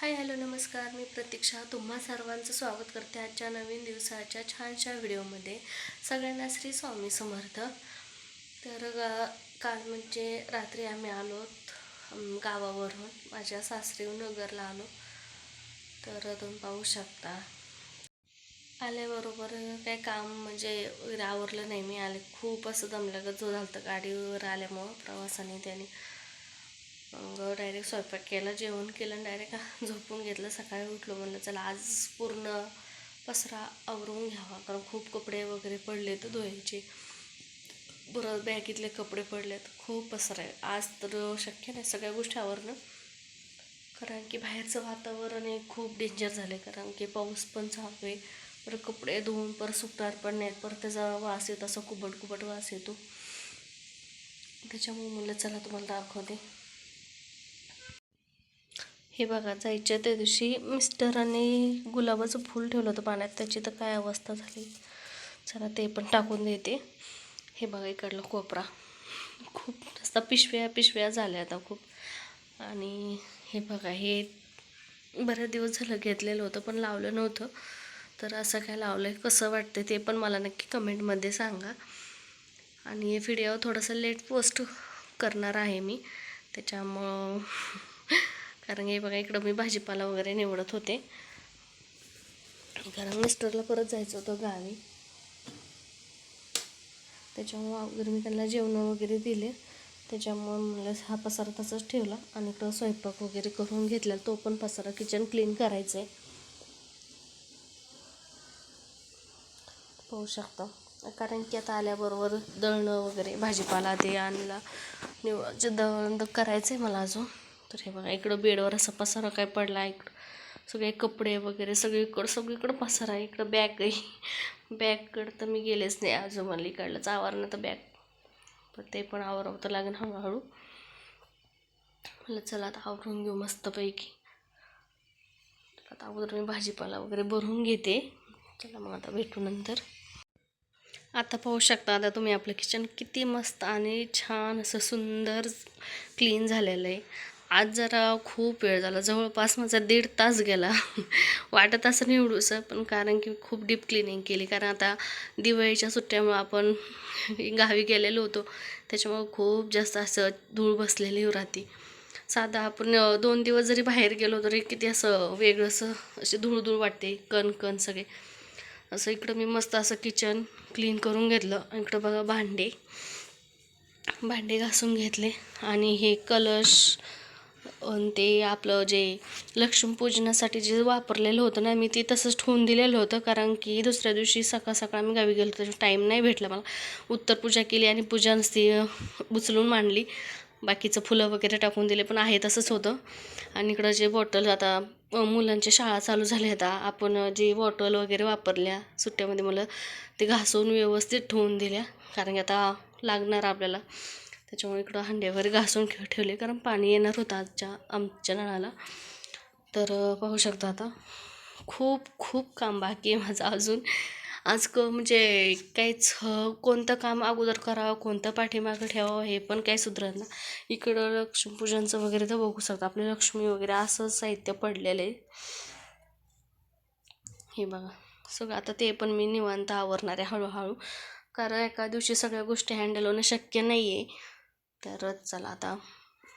Hi hello नमस्कार. मी प्रतीक्षा. तुम्हा सर्वांचं स्वागत करते आजच्या नवीन दिवसाच्या छानशा व्हिडिओमध्ये. सगळ्यांना श्री स्वामी समर्थ. तर काल म्हणजे रात्री आम्ही आलोत गावावरून. माझ्या सासरी नगरला आलो. तर तुम्ही पाहू शकता. आल्याबरोबर काय काम म्हणजे आवरलं नाही. मी आले खूप असं दमलं. जो झालं होतं गाडीवर आल्यामुळं प्रवासाने त्याने. मग डायरेक्ट स्वयंपाक केला जेवण केलं आणि डायरेक्ट झोपून घेतलं. सकाळी उठलो म्हणलं चला आज पूर्ण पसरा आवरून घ्यावा कारण खूप कपडे वगैरे पडले तर धुवायचे. परत बॅगीतले कपडे पडलेत. खूप पसरा आहे. आज तर शक्य नाही सगळ्या गोष्टी आवरणं. कारण की बाहेरचं वातावरण हे खूप डेंजर झालं आहे कारण की पाऊस पण चालू आहे. परत कपडे धुवून परत सुकणार पण नाहीत. परत त्याचा वास येतो असा कुबट कुबट वास येतो. त्याच्यामुळे म्हणलं चला तुम्हाला दाखवते. हे बघा जायच्या त्या दिवशी मिस्टरांनी गुलाबाचं फूल ठेवलं होतं पाण्यात. त्याची तर काय अवस्था झाली? चला ते पण टाकून देते. हे बघा इकडलं कोपरा. खूप जास्त पिशव्या पिशव्या झाल्या आता खूप. आणि हे बघा हे बरेच दिवस झालं घेतलेलं होतं पण लावलं नव्हतं. तर असं काय लावलं आहे कसं वाटतं ते पण मला नक्की कमेंटमध्ये सांगा. आणि व्हिडिओ थोडंसं लेट पोस्ट करणार आहे मी. त्याच्यामुळं कारण हे बघा इकडं मी भाजीपाला वगैरे निवडत होते. कारण मिस्टरला परत जायचं होतं गावी. त्याच्यामुळं अगोदर मी त्यांना जेवण वगैरे दिले. त्याच्यामुळं मला हा पसारा तसाच ठेवला आणि इकडं स्वयंपाक वगैरे करून घेतला. तो पण पसारा किचन क्लीन करायचं आहे पाहू शकता. कारण की आता आल्याबरोबर दळणं वगैरे भाजीपाला ते आणला. निवड दळण करायचं आहे मला अजून. तर हे बघा इकडं बेडवर असा पसारा काय पडला इकडं सगळे कपडे वगैरे सगळीकडं सगळीकडं पसारा इकडं बॅग आहे. बॅगकडं तर मी गेलेच नाही अजून मला इकडलंच आवरणं तर बॅग पण ते पण आवरावं तर लागेल हळूहळू. म्हणलं चला आता आवरून घेऊ मस्तपैकी. आता अगोदर मी भाजीपाला वगैरे भरून घेते. चला मग आता भेटू नंतर. आता पाहू शकता आता तुम्ही आपलं किचन किती मस्त आणि छान असं सुंदर क्लीन झालेलं आहे. आज जरा खूप वेळ झाला. जवळपास माझा दीड तास गेला. वाटत असं निवडूसं पण कारण की खूप डीप क्लिनिंग केली. कारण आता दिवाळीच्या सुट्ट्यामुळं आपण गावी गेलेलो होतो. त्याच्यामुळं खूप जास्त असं धूळ बसलेली राहते. साधा आपण दोन दिवस जरी बाहेर गेलो तरी किती असं वेगळं असं असे धूळ धूळ वाटते. कण कण सगळे. असं इकडं मी मस्त असं किचन क्लीन करून घेतलं. इकडं बघा भांडे. भांडे घासून घेतले. आणि हे कलश ते आपलं जे लक्ष्मीपूजनासाठी जे वापरलेलं होतं ना मी ते तसंच ठेवून दिलेलं होतं. कारण की दुसऱ्या दिवशी सकाळ सकाळ मी गावी गेलो त्याच्या टाईम नाही भेटला मला. उत्तर पूजा केली आणि पूजा नसती उचलून मांडली. बाकीचं फुलं वगैरे टाकून दिले पण आहे तसंच होतं. आणि इकडं जे बॉटल आता मुलांच्या शाळा चालू झाल्या आता. आपण जे बॉटल वगैरे वापरल्या सुट्ट्यामध्ये मला ते घासून व्यवस्थित ठेवून दिल्या. कारण की आता लागणार आपल्याला. त्याच्यामुळे इकडं हांड्यावर घासून ठेवले. कारण पाणी येणार होतं आजच्या आमच्या नळाला. तर पाहू शकता आता. खूप खूप काम बाकी आहे माझं अजून. आज क म्हणजे काहीच कोणतं काम अगोदर करावं कोणतं पाठीमागं ठेवावं हे पण काही सुधरत ना इकडं लक्ष्मीपूजनचं वगैरे तर बघू शकता. आपले लक्ष्मी वगैरे असं साहित्य पडलेलं आहे. हे बघा. सगळं आता ते पण मी निवांत आवरणार आहे हळूहळू. कारण एका दिवशी सगळ्या गोष्टी हँडल होणं शक्य नाही आहे तर चला आता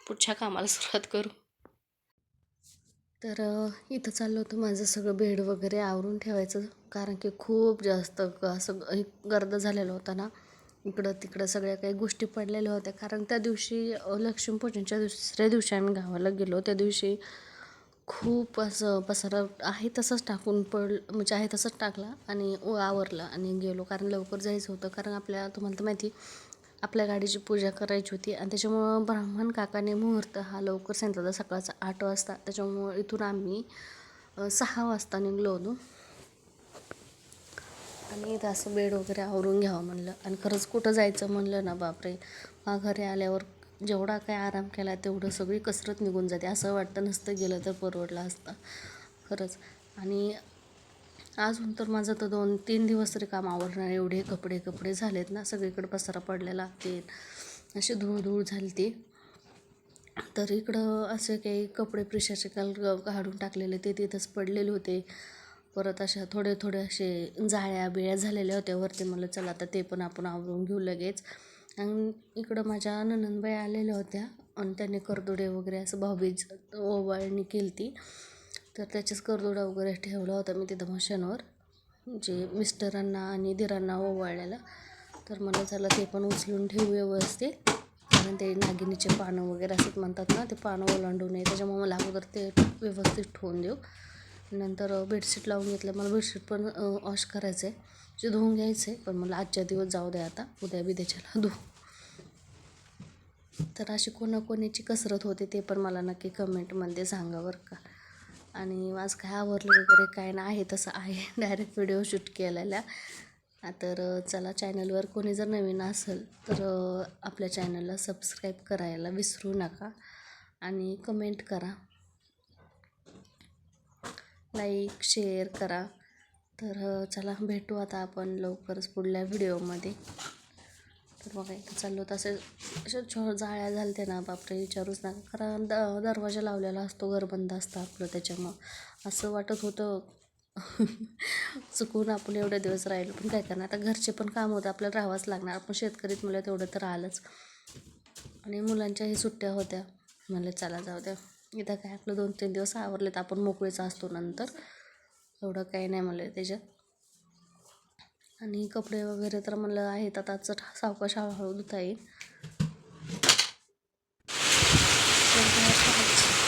पुढच्या कामाला सुरुवात करू. तर इथं चाललं होतं. माझं सगळं बेड वगैरे आवरून ठेवायचं. कारण की खूप जास्त असं गर्द झालेलं होतं ना. इकडं तिकडं सगळ्या काही गोष्टी पडलेल्या होत्या. कारण त्या दिवशी लक्ष्मीपूजनच्या दुसऱ्या दिवशी आम्ही गावाला गेलो. त्या दिवशी खूप असं पसारा आहे तसंच टाकून पड म्हणजे आहे तसंच टाकला आणि आवरलं आणि गेलो. कारण लवकर जायचं होतं. कारण आपल्या तुम्हाला तर माहिती आपल्या गाडीची पूजा करायची होती. आणि त्याच्यामुळं ब्राह्मण काकाने मुहूर्त हा लवकर सांगितला होता. सकाळचा आठ वाजता. त्याच्यामुळं इथून आम्ही सहा वाजता निघलो होतो. आणि इथं असं बेड वगैरे आवरून घ्यावं म्हणलं. आणि खरंच कुठं जायचं म्हणलं ना बापरे. घरी आल्यावर जेवढा काय आराम केला तेवढं सगळी कसरत निघून जाते. असं वाटतं नसतं गेलं तर परवडलं असतं. खरंच. आणि अजून तर माझं तर दोन तीन दिवस तरी काम आवडणार एवढे कपडे कपडे झालेत ना सगळीकडे पसारा पडलेला ते अशी धूळ धूळ झाली ती तर इकडं असे काही कपडे प्रिशाचे काल काढून टाकलेले ते तिथंच पडलेले होते. परत अशा थोडे थोडे असे जाळ्या बिळ्या झालेल्या होत्या. वरती म्हणलं चला आता ते पण आपण आवरून घेऊ लगेच. आणि इकडं माझ्या ननंदबाई आलेल्या होत्या. आणि त्यांनी करदुडे वगैरे असं भाऊबीज ओवाळणी केली ती तर त्याच्याच करदोडा वगैरे ठेवला होता मी तिथं मशांवर जे मिस्टरांना आणि दिरांना ओवाळलेला. तर मला झालं ते पण उचलून ठेवू व्यवस्थित. कारण ते नागिनीचे पानं वगैरे असं म्हणतात ना ते पानं ओलांडू नये. त्याच्यामुळे मला अगोदर ते व्यवस्थित ठेवून देऊ. नंतर बेडशीट लावून घेतलं. मला बेडशीट पण वॉश करायचं आहे जे धुवून घ्यायचं आहे पण मला आजच्या दिवस जाऊ द्या आता. उद्या बिद्याच्याला धुवू तर अशी कोणाकोणाची कसरत होते ते पण मला नक्की कमेंटमध्ये सांगा बरं का. आणि आज काय आवरलं वगैरे काय नाही आहे तसं आहे. डायरेक्ट व्हिडिओ शूट केलेल्या तर चला चॅनलवर कोणी जर नवीन असेल तर आपल्या चॅनलला सबस्क्राईब करायला विसरू नका. आणि कमेंट करा. लाईक शेअर करा. तर चला भेटू आता आपण लवकरच पुढल्या व्हिडिओमध्ये तर मग इथं चाललो होतं. असे अशा छो जाळ्या झालत्या ना बापरे विचारूच नका. कारण द दरवाजा लावलेला असतो घर बंद असतं आपलं त्याच्यामुळं. असं वाटत होतं. चुकून आपण एवढे दिवस राहिलो. पण काय करणार? आता घरचे पण काम होतं आपल्याला राहावंच लागणार. आपण शेतकरीत मुलं तेवढं तर आलंच आणि मुलांच्याही सुट्ट्या होत्या. म्हणलं चला जाऊ द्या. इथं काय आपलं दोन तीन दिवस आवरले तर आपण मोकळीच असतो नंतर. एवढं काही नाही म्हणलं त्याच्यात. आणि कपडे वगैरे तर म्हणलं आहेत आता आजचं सावकाश हळूहळू धुता येईल.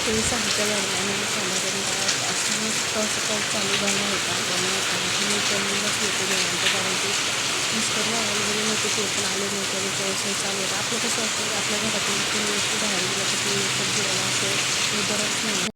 ते सांगता लागलं आणि असं मस्त असं पाऊस चालू झाला होता त्यामुळे काही मी पण बसले होते निवांत कारण की मिस्टर वगैरे नव्हते ते पण आले नव्हते आणि व्यवसाय चालू होता. आपलं कसं असतं आपल्या घरातून तीन वस्तू बाहेर गेलं तर तीन वस्तू जेवायला असं हे बरंच नाही.